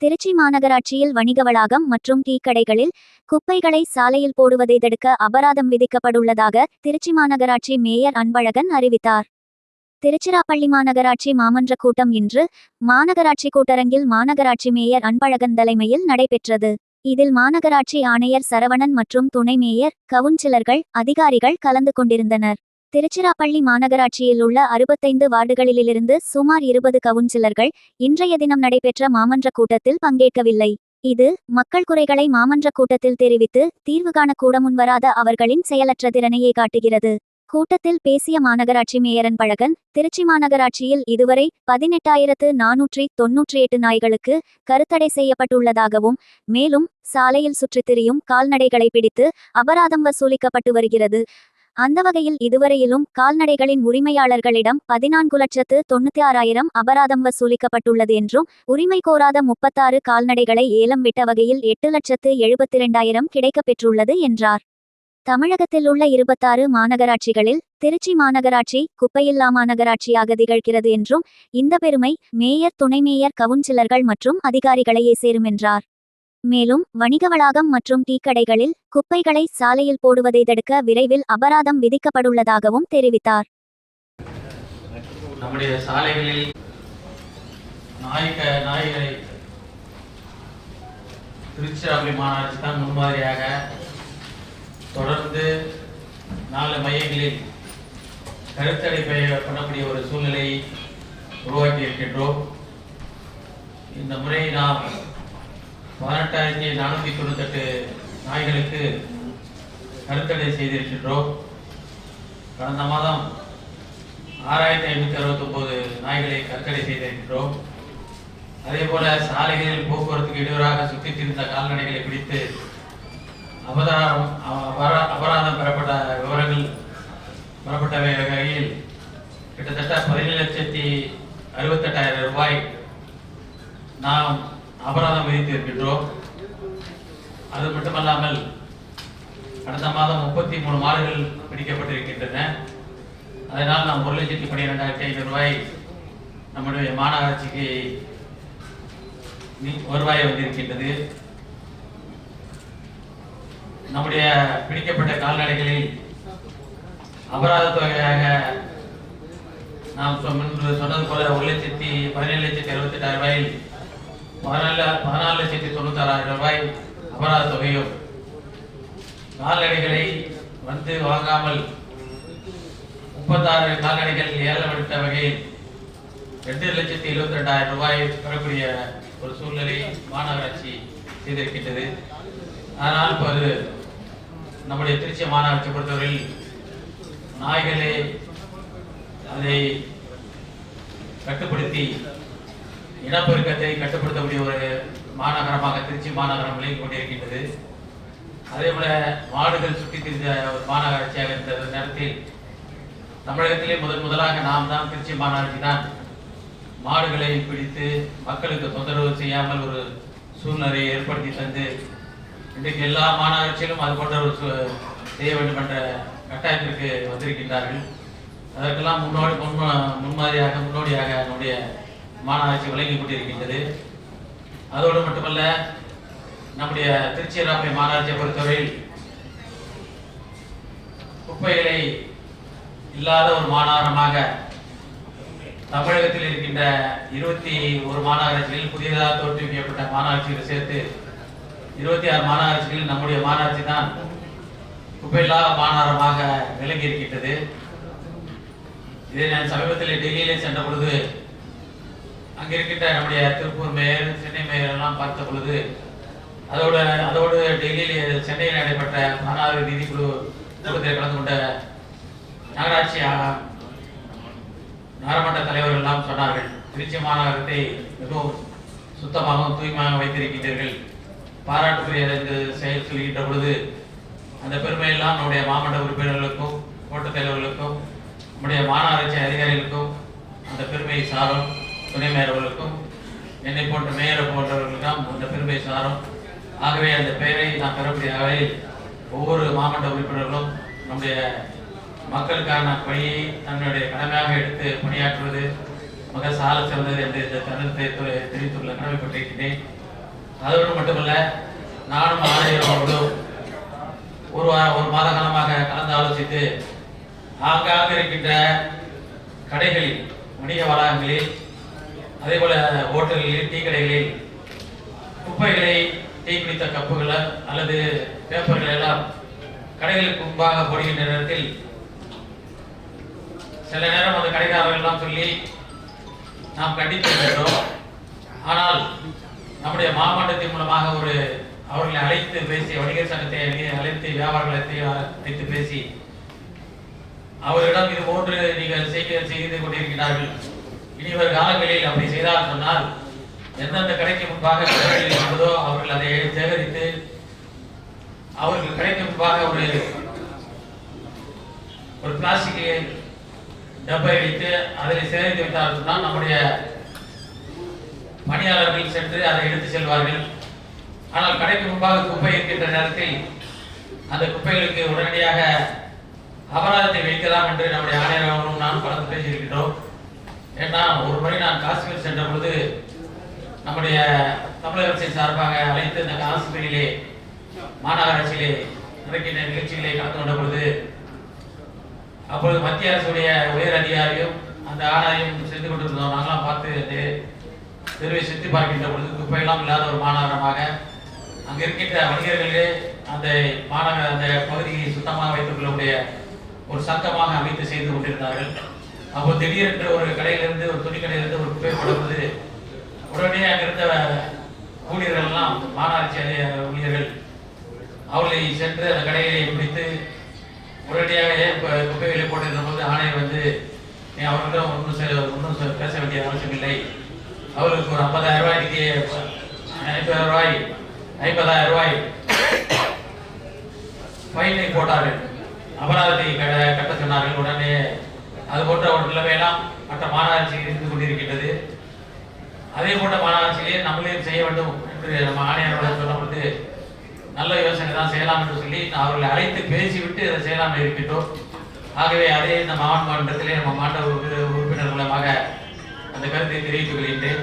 திருச்சி மாநகராட்சியில் வணிக வளாகம் மற்றும் டீ கடைகளில் குப்பைகளை சாலையில் போடுவதை தடுக்க அபராதம் விதிக்கப்பட்டுள்ளதாக திருச்சி மாநகராட்சி மேயர் அன்பழகன் அறிவித்தார். திருச்சிராப்பள்ளி மாநகராட்சி மாமன்ற கூட்டம் இன்று மாநகராட்சி கூட்டரங்கில் மாநகராட்சி மேயர் அன்பழகன் தலைமையில் நடைபெற்றது. இதில் மாநகராட்சி ஆணையர் சரவணன் மற்றும் துணை மேயர் கவுன்சிலர்கள் அதிகாரிகள் கலந்து கொண்டிருந்தனர். திருச்சிராப்பள்ளி மாநகராட்சியில் உள்ள அறுபத்தைந்து வார்டுகளிலிருந்து சுமார் இருபது கவுன்சிலர்கள் இன்றைய தினம் நடைபெற்ற மாமன்ற கூட்டத்தில் பங்கேற்கவில்லை. இது மக்கள் குறைகளை மாமன்ற கூட்டத்தில் தெரிவித்து தீர்வு காணக்கூட முன்வராத அவர்களின் செயலற்ற திறனையே காட்டுகிறது. கூட்டத்தில் பேசிய மாநகராட்சி மேயரன் பழகன் திருச்சி மாநகராட்சியில் இதுவரை பதினெட்டாயிரத்து நானூற்றி தொன்னூற்றி எட்டு நாய்களுக்கு கருத்தடை செய்யப்பட்டுள்ளதாகவும் மேலும் சாலையில் சுற்றித் திரியும் கால்நடைகளை பிடித்து அபராதம் வசூலிக்கப்பட்டு வருகிறது. அந்த வகையில் இதுவரையிலும் கால்நடைகளின் உரிமையாளர்களிடம் பதினான்கு லட்சத்து தொண்ணூத்தி ஆறாயிரம் அபராதம் வசூலிக்கப்பட்டுள்ளது என்றும் உரிமை கோராத முப்பத்தாறு கால்நடைகளை ஏலம் விட்ட வகையில் எட்டு லட்சத்து எழுபத்தி இரண்டாயிரம் கிடைக்கப்பெற்றுள்ளது என்றார். தமிழகத்தில் உள்ள இருபத்தாறு மாநகராட்சிகளில் திருச்சி மாநகராட்சி குப்பையில்லா மாநகராட்சியாக திகழ்கிறது என்றும் இந்த பெருமை மேயர் துணை மேயர் கவுன்சிலர்கள் மற்றும் அதிகாரிகளையே சேரும் என்றார். மேலும் வணிக வளாகம் மற்றும் டீ கடைகளில் குப்பைகளை சாலையில் போடுவதை தடுக்க விரைவில் அபராதம் விதிக்கப்பட்டுள்ளதாகவும் தெரிவித்தார். நம்முடைய சாலைகளில் நாய்க நாய்களை திருச்சிராப்பள்ளி மாநகராட்சி தான் முன்மாதிரியாக தொடர்ந்து நாலு மையங்களில் கருத்தடை பண்ணக்கூடிய ஒரு சூழ்நிலையை உருவாக்கி இருக்கின்றோம் இந்த முறை நாம் பதினெட்டாயிரத்தி நானூற்றி தொண்ணூத்தெட்டு நாய்களுக்கு கருத்தடை செய்திருக்கின்றோம். கடந்த மாதம் ஆறாயிரத்தி ஐநூற்றி அறுபத்தொம்போது நாய்களை கருத்தடை செய்திருக்கின்றோம். அதே போல சாலைகளில் போக்குவரத்துக்கு இடையூறாக சுற்றித் திரிந்த கால்நடைகளை பிடித்து அபதாரம் அபரா- அபராதம் பெறப்பட்ட விவரங்கள் பெறப்பட்டவை வகையில் கிட்டத்தட்ட பதினேழு லட்சத்தி அறுபத்தெட்டாயிரம் ரூபாய் நாம் அபராதம் விதித்து இருக்கின்றோம் அது மட்டுமல்லாமல் கடந்த மாதம் முப்பத்தி மூணு மாடுகள் பிடிக்கப்பட்டிருக்கின்றன. அதனால் நாம் ஒரு லட்சத்தி பன்னிரெண்டாயிரத்தி ஐநூறு ரூபாய் நம்முடைய மாநகராட்சிக்கு வருவாய் வந்திருக்கின்றது. நம்முடைய பிடிக்கப்பட்ட கால்நடைகளில் அபராத தொகையாக நாம் சொன்னது போல ஒரு லட்சத்தி பதினேழு லட்சத்தி அறுபத்தெட்டாயிரம் ரூபாயில் பதினாலு பதினாலு லட்சத்தி தொண்ணூத்தாறாயிரம் ரூபாய் அபராத தொகையும் கால்நடைகளை வந்து வாங்காமல் முப்பத்தாறு கால்நடைகள் ஏலம் எடுத்த வகையில் ரெண்டு லட்சத்தி எழுபத்தி ரெண்டாயிரம் ரூபாய் பெறக்கூடிய ஒரு சூழ்நிலை மாநகராட்சி செய்திருக்கின்றது. ஆனால் இப்போது நம்முடைய திருச்சி மாநகராட்சி பொறுத்தவரையில் நாய்களை அதை கட்டுப்படுத்தி இனப்பெருக்கத்தை கட்டுப்படுத்தக்கூடிய ஒரு மாநகரமாக திருச்சி மாநகரம் விளங்கி கொண்டிருக்கின்றது. அதே போல மாடுகள் சுற்றி திரிந்த ஒரு மாநகராட்சியாக இருந்த நேரத்தில் தமிழகத்திலே முதன் முதலாக நாம் தான் திருச்சி மாநகராட்சி தான் மாடுகளை பிடித்து மக்களுக்கு தொந்தரவு செய்யாமல் ஒரு சூழ்நிலையை ஏற்படுத்தி தந்து இன்றைக்கு எல்லா மாநகராட்சியிலும் அது போன்ற ஒரு செய்ய வேண்டும் என்ற கட்டாயத்திற்கு வந்திருக்கின்றார்கள். அதற்கெல்லாம் முன்னோடி முன் முன்மாதிரியாக முன்னோடியாக நம்முடைய மாநகராட்சி விளங்கி கொண்டிருக்கின்றது அதோடு மட்டுமல்ல நம்முடைய திருச்சிராப்பள்ளி மாநகராட்சியை பொறுத்தவரையில் குப்பைகளை இல்லாத ஒரு மாநகரமாக தமிழகத்தில் இருக்கின்ற இருபத்தி ஒரு மாநகராட்சிகளில் புதியதாக தோற்றுவிக்கப்பட்ட மாநகராட்சிகளை சேர்த்து இருபத்தி ஆறு மாநகராட்சிகளில் நம்முடைய மாநகராட்சி தான் குப்பையில்லா மாநகரமாக விளங்கி இருக்கின்றது இதை நான் சமீபத்தில் டெல்லியிலே சென்ற பொழுது அங்கே இருக்கின்ற நம்முடைய திருப்பூர் மேயர் சென்னை மேயர் எல்லாம் பார்த்த பொழுது அதோட அதோடு டெல்லியில் சென்னையில் நடைபெற்ற பதினாறு நிதிக்குழு கூட்டத்தில் கலந்து கொண்ட நகராட்சி நகரமன்ற தலைவர்கள் எல்லாம் சொன்னார்கள். திருச்சி மாநகரத்தை மிகவும் சுத்தமாகவும் தூய்மையாக வைத்திருக்கின்றீர்கள். பாராட்டுக்குரிய இந்த செயல் சொல்கின்ற பொழுது அந்த பெருமையெல்லாம் நம்முடைய மாமன்ற உறுப்பினர்களுக்கும் கோட்டத் தலைவர்களுக்கும் நம்முடைய மாநகராட்சி அதிகாரிகளுக்கும் அந்த பெருமை சாரும். துணை என்னை போன்ற மேயரை போன்றவர்களுக்கும் அந்த பெருமை சாரும். ஆகவே அந்த பெயரை நான் பெறக்கூடிய வகையில் ஒவ்வொரு மாவட்ட உறுப்பினர்களும் நம்முடைய மக்களுக்கான பணியை தன்னுடைய கடமையாக எடுத்து பணியாற்றுவது மிக சால சிறந்தது என்று இந்த தருணத்தை தெரிவித்துள்ள கடமைப்பட்டிருக்கிறேன் அதோடு மட்டுமல்ல நானும் ஆணையரும் அவர்களும் ஒரு வா- ஒரு மாத காலமாக கலந்து ஆலோசித்து ஆங்காங்க இருக்கின்ற கடைகளில் வணிக வளாகங்களில் அதே போல ஹோட்டல்களில் டீ கடைகளில் குப்பைகளை டீ குடித்த கப்புகளை அல்லது பேப்பர்கள் எல்லாம் கடைகளுக்கு முன்பாக போடுகின்ற நேரத்தில் சில நேரம் அந்த கடைக்காரர்கள் எல்லாம் சொல்லி நாம் கண்டித்திருக்கின்றோம் ஆனால் நம்முடைய மாவட்டத்தின் மூலமாக ஒரு அவர்களை அழைத்து பேசி வணிகர் சங்கத்தை அழைத்து வியாபாரங்களை அழைத்து பேசி அவரிடம் இது போன்று நீங்கள் செய்து கொண்டிருக்கிறார்கள். இனி காலங்களில் அப்படி செய்தால் சொன்னால் எந்தெந்த கடைக்கு முன்பாக இருந்ததோ அவர்கள் அதை சேகரித்து அவர்கள் கடைக்கு முன்பாக ஒரு ஒரு பிளாஸ்டிக் டப்பை வைத்து அதில் சேகரித்து வைத்தால் சொன்னால் நம்முடைய பணியாளர்கள் சென்று அதை எடுத்து செல்வார்கள். ஆனால் கடைக்கு முன்பாக குப்பை இருக்கின்ற நேரத்தில் அந்த குப்பைகளுக்கு உடனடியாக அபராதத்தை வைக்கலாம் என்று நம்முடைய ஆணையர் அவர்களும் நான் கலந்து பேசியிருக்கின்றோம். ஏன்னா ஒரு முறை நான் காஷ்மீர் சென்ற பொழுது நம்முடைய தமிழக அரசின் சார்பாக அழைத்து இந்த காஷ்மீரிலே மாநகராட்சியிலே நடக்கின்ற நிகழ்ச்சிகளை கலந்து கொண்ட பொழுது அப்பொழுது மத்திய அரசுடைய உயர் அதிகாரியும் அந்த ஆணையும் சென்று கொண்டிருந்தோம். நாங்களாம் பார்த்து அந்த தெருவை சுற்றி பார்க்கின்ற பொழுது குப்பையெல்லாம் இல்லாத ஒரு மாநகரமாக அங்கே இருக்கின்ற வணிகர்களே அந்த மாநகர அந்த பகுதியை சுத்தமாக வைத்துக் கொள்ளக்கூடிய ஒரு சங்கமாக அமைத்து செய்து கொண்டிருந்தார்கள். அப்போ திடீரென்று ஒரு கடையிலிருந்து ஒரு துணி கடையிலிருந்து ஒரு குப்பை போடுவது உடனே அங்கிருந்த இருந்த ஊழியர்கள்லாம் மாநகராட்சி ஊழியர்கள் அவர்களை சென்று அந்த கடையை பிடித்து உடனடியாக ஏன் குப்பைகளை போட்டிருந்த போது ஆணையர் வந்து நீ அவர்களிடம் ஒன்றும் சில ஒன்றும் பேச வேண்டிய அவசியம் இல்லை. அவருக்கு ஒரு ஐம்பதாயிரம் ரூபாய்க்கு ஐம்பதாயிரம் ரூபாய் ஐம்பதாயிரம் ரூபாய் ஃபைனை போட்டார்கள். அபராதத்தை கட்ட சொன்னார்கள். உடனே அது போன்ற ஒரு நிலைமையெல்லாம் மற்ற மாநகராட்சியில் இருந்து கொண்டிருக்கின்றது. அதே போன்ற மாநகராட்சியிலே நம்மளே செய்ய வேண்டும் என்று நம்ம ஆணையரோட சொல்லப்பட்டு நல்ல யோசனை தான் செய்யலாம் என்று சொல்லி அவர்களை அழைத்து பேசிவிட்டு அதை செய்யலாம் இருக்கின்றோம். ஆகவே அதே இந்த மாவட்ட மன்றத்திலே நம்ம மாண்ட உறுப்பினர் மூலமாக அந்த கருத்தை தெரிவித்துக் கொள்கின்றேன்.